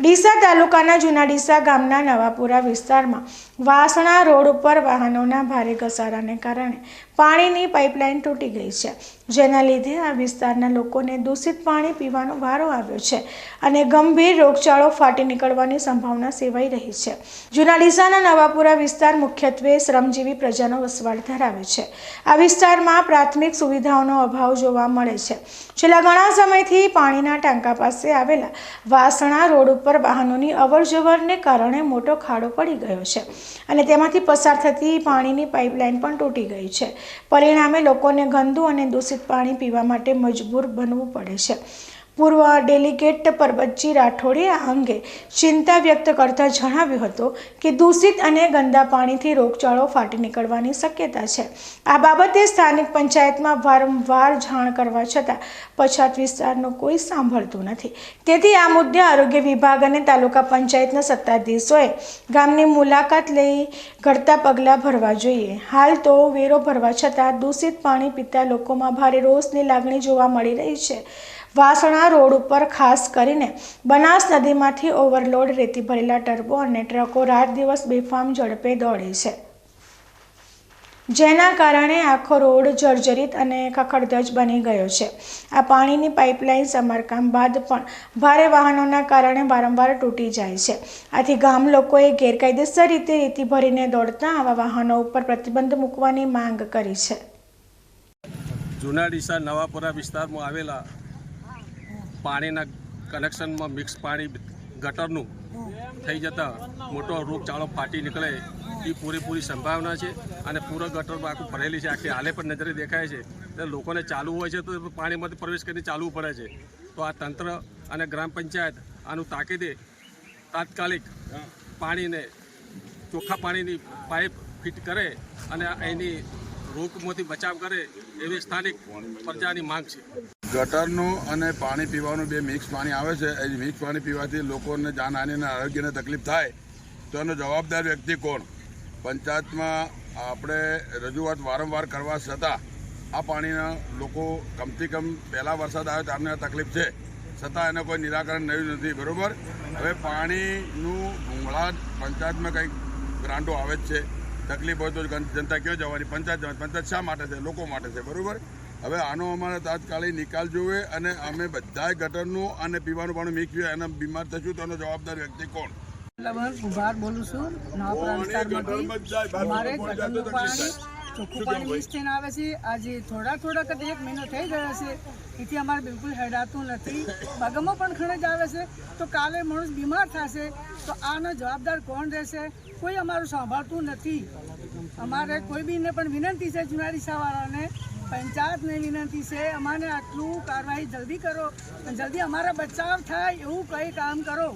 ડીસા તાલુકાના જૂના ડીસા ગામના નવાપુરા વિસ્તારમાં વાસણા રોડ ઉપર વાહનોના ભારે ઘસારાને કારણે પાણીની પાઇપલાઇન તૂટી ગઈ છે. જેના લીધે આ વિસ્તારના લોકોને દૂષિત પાણી પીવાનો વારો આવ્યો છે અને ગંભીર રોગચાળો ફાટી નીકળવાની સંભાવના સેવાઈ રહી છે. જૂના ડીસાના નવાપુરા વિસ્તાર મુખ્યત્વે શ્રમજીવી પ્રજાનો વસવાટ ધરાવે છે. આ વિસ્તારમાં પ્રાથમિક સુવિધાઓનો અભાવ જોવા મળે છે. છેલ્લા ઘણા સમયથી પાણીના ટાંકા પાસે આવેલા વાસણા રોડ ઉપર વાહનોની અવરજવરને કારણે મોટો ખાડો પડી ગયો છે. અને તેમાંથી પસાર થતી પાણીની પાઇપલાઇન પણ તૂટી ગઈ છે. પરિણામે લોકોને ગંદુ અને દૂષિત પાણી પીવા માટે મજબૂર બનવું પડે છે. પૂર્વ ડેલિગેટ પરબતજી રાઠોડે આ અંગે ચિંતા વ્યક્ત કરતા જણાવ્યું હતું કે દૂષિત અને ગંદા પાણીથી રોગચાળો ફાટી નીકળવાની શક્યતા છે. આ બાબતે સ્થાનિક પંચાયતમાં વારંવાર જાણ કરવા છતાં પછાત વિસ્તારનું કોઈ સાંભળતું નથી. તેથી આ મુદ્દે આરોગ્ય વિભાગ અને તાલુકા પંચાયતના સત્તાધીશોએ ગામની મુલાકાત લઈ ઘડતા પગલાં ભરવા જોઈએ. હાલ તો વેરો ભરવા છતાં દૂષિત પાણી પીતા લોકોમાં ભારે રોષની લાગણી જોવા મળી રહી છે. વાસણા રોડ ઉપર ખાસ કરીને બનાસ નદીમાંથી ઓવરલોડ રેતી ભરેલા ટર્બો અને ટ્રકો રાત દિવસ બેફામ ઝડપે દોડે છે. જેના કારણે આખો રોડ જર્જરિત અને ખખડધજ બની ગયો છે. આ પાણીની પાઇપલાઇન સમારકામ બાદ પણ ભારે વાહનોના કારણે વારંવાર તૂટી જાય છે. આથી ગામ લોકોએ ગેરકાયદેસર રીતે રેતી ભરીને દોડતા આવા વાહનો ઉપર પ્રતિબંધ મૂકવાની માંગ કરી છે. જૂના નવાપુરા વિસ્તારમાં આવેલા પાણીના કનેક્શનમાં મિક્સ પાણી ગટરનું થઈ જતાં મોટો રોગચાળો ફાટી નીકળે એ પૂરેપૂરી સંભાવના છે અને પૂરો ગટરમાં આખું ભરેલી છે, આખી હાલે પણ નજરે દેખાય છે. એટલે લોકોને ચાલવું હોય છે તો પાણીમાંથી પ્રવેશ કરીને ચાલવું પડે છે. તો આ તંત્ર અને ગ્રામ પંચાયત આનું તાકીદે તાત્કાલિક પાણીને ચોખ્ખા પાણીની પાઇપ ફિટ કરે અને એની રોગમાંથી બચાવ કરે એવી સ્થાનિક પ્રજાની માંગ છે. ગટરનું અને પાણી પીવાનું બે મિક્સ પાણી આવે છે. એ મિક્સ પાણી પીવાથી લોકોને જાનહાની અને આરોગ્યને તકલીફ થાય. તો એનો જવાબદાર વ્યક્તિ કોણ? પંચાયતમાં આપણે રજૂઆત વારંવાર કરવા છતાં આ પાણીના લોકો કમથી કમ પહેલાં વરસાદ આવે આ તકલીફ છે. છતાં એને કોઈ નિરાકરણ નવ્યું નથી, બરાબર? હવે પાણીનું ભૂંગળા પંચાયતમાં કંઈક ગ્રાન્ટો આવે જ છે. તકલીફ હોય તો જનતા ક્યાં જવાની? પંચાયત જવાની. પંચાયત શા માટે છે? લોકો માટે છે, બરોબર? હવે આનો અમારે તાત્કાલિક નિકાલ જોવે અને અમે બધા ગટરનું અને પીવાનું પાણી મિક્સ હોય અને બીમાર થશું તો એનો જવાબદાર વ્યક્તિ કોણ? મતલબ બોલું છું નવાપુરા ગટરનું પાણી ચોખ્ખું પાણી મિક્સ થઈને આવે છે. આજે થોડા થોડાક જ એક મહિનો થઈ ગયો છે. એથી અમારે બિલકુલ હેડાતું નથી. પગમાં પણ ખણજ આવે છે. તો કાલે માણસ બીમાર થશે તો આનો જવાબદાર કોણ રહેશે? કોઈ અમારું સાંભળતું નથી. અમારે કોઈ બીને પણ વિનંતી છે જુનારી શાહવાળાને પંચાયતને વિનંતી છે, અમારે આટલું કાર્યવાહી જલ્દી કરો જલ્દી અમારા બચાવ થાય એવું કંઈ કામ કરો.